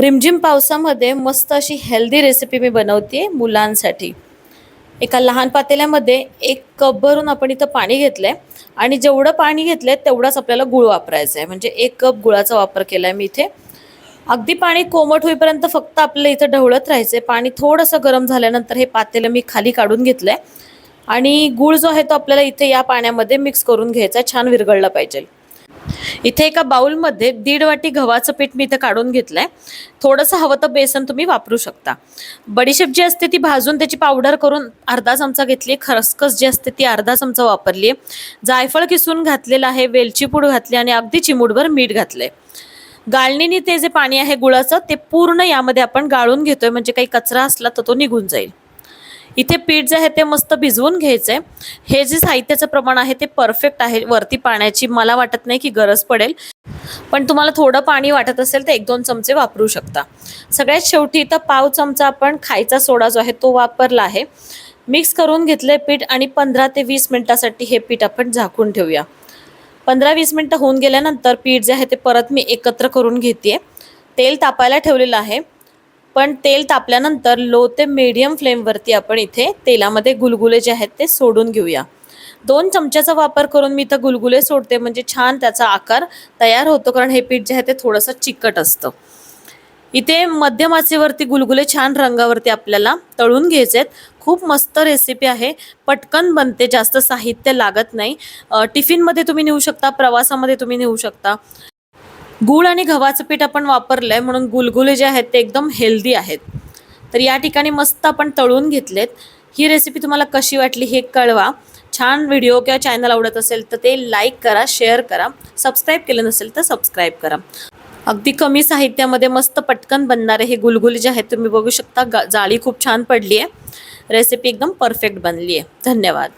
रिमझिम पावसामध्ये मस्त अशी हेल्दी रेसिपी मी बनवते मुलांसाठी. एका लहान पातेल्यामध्ये एक कप भरून आपण इथं पाणी घेतलंय आणि जेवढं पाणी घेतलंय तेवढाच आपल्याला गुळ वापरायचा आहे म्हणजे एक कप गुळाचा वापर केलाय मी इथे. अगदी पाणी कोमट होईपर्यंत फक्त आपल्याला इथं ढवळत राहायचंय. पाणी थोडंसं गरम झाल्यानंतर हे पातेलं मी खाली काढून घेतलंय. आणि गुळ जो आहे तो आपल्याला इथे या पाण्यामध्ये मिक्स करून घ्यायचा आहे, छान विरघळला पाहिजे. इथे एका बाउलमध्ये दीड वाटी गव्हाचं पीठ मी इथं काढून घेतलंय. थोडंसं हवं तर बेसन तुम्ही वापरू शकता. बडीशेप जी असते ती भाजून त्याची पावडर करून अर्धा चमचा घेतली खसखस जी असते ती अर्धा चमचा वापरली जायफळ किसून घातलेलं आहे वेलची पूड घातली आणि अगदी चिमूटभर मीठ घातलंय. गाळणीने ते जे पाणी आहे गुळाचं ते पूर्ण यामध्ये आपण गाळून घेतोय. म्हणजे काही कचरा असला तर तो निघून जाईल. इथे पीठ जे आहे ते मस्त भिजवून घ्यायचं आहे हे जे साहित्याचं प्रमाण आहे ते परफेक्ट आहे वरती पाण्याची मला वाटत नाही की गरज पडेल. पण तुम्हाला थोडं पाणी वाटत असेल तर एक दोन चमचे वापरू शकता. सगळ्यात शेवटी इथं पाव चमचा आपण खायचा सोडा जो आहे तो वापरला आहे. मिक्स करून घेतले पीठ आणि पंधरा ते वीस मिनिटासाठी हे पीठ आपण झाकून ठेवूया. पंधरा वीस मिनटं होऊन गेल्यानंतर पीठ जे आहे ते परत मी एकत्र करून घेते तेल तापायला ठेवलेलं आहे. पण तेल तापल्यानंतर लो ते मीडियम फ्लेमवरती आपण इथे तेलामध्ये गुलगुले जे आहेत ते सोडून घेऊया. दोन चमच्याचा वापर करून मी इथं गुलगुले सोडते म्हणजे छान त्याचा आकार तयार होतो कारण हे पीठ जे आहे ते थोडंसं चिकट असतं. इथे मध्यम आचेवरती गुलगुले छान रंगावरती आपल्याला तळून घ्यायचे आहेत खूप मस्त रेसिपी आहे. पटकन बनते जास्त साहित्य लागत नाही. टिफिनमध्ये तुम्ही नेऊ शकता प्रवासामध्ये तुम्ही नेऊ शकता. गूळ आणि गव्हाचं पीठ आपण वापरलं आहे म्हणून गुलगुले जे आहेत ते एकदम हेल्दी आहेत. तर या ठिकाणी मस्त आपण तळून घेतलेत. ही रेसिपी तुम्हाला कशी वाटली हे कळवा. छान व्हिडिओ किंवा चॅनल आवडत असेल तर ते लाईक करा शेअर करा. सबस्क्राईब केलं नसेल तर सबस्क्राईब करा. अगदी कमी साहित्यामध्ये मस्त पटकन बनणारे हे गुलगुले जे आहेत तुम्ही बघू शकता गा- जाळी खूप छान पडली आहे रेसिपी एकदम परफेक्ट बनली आहे धन्यवाद.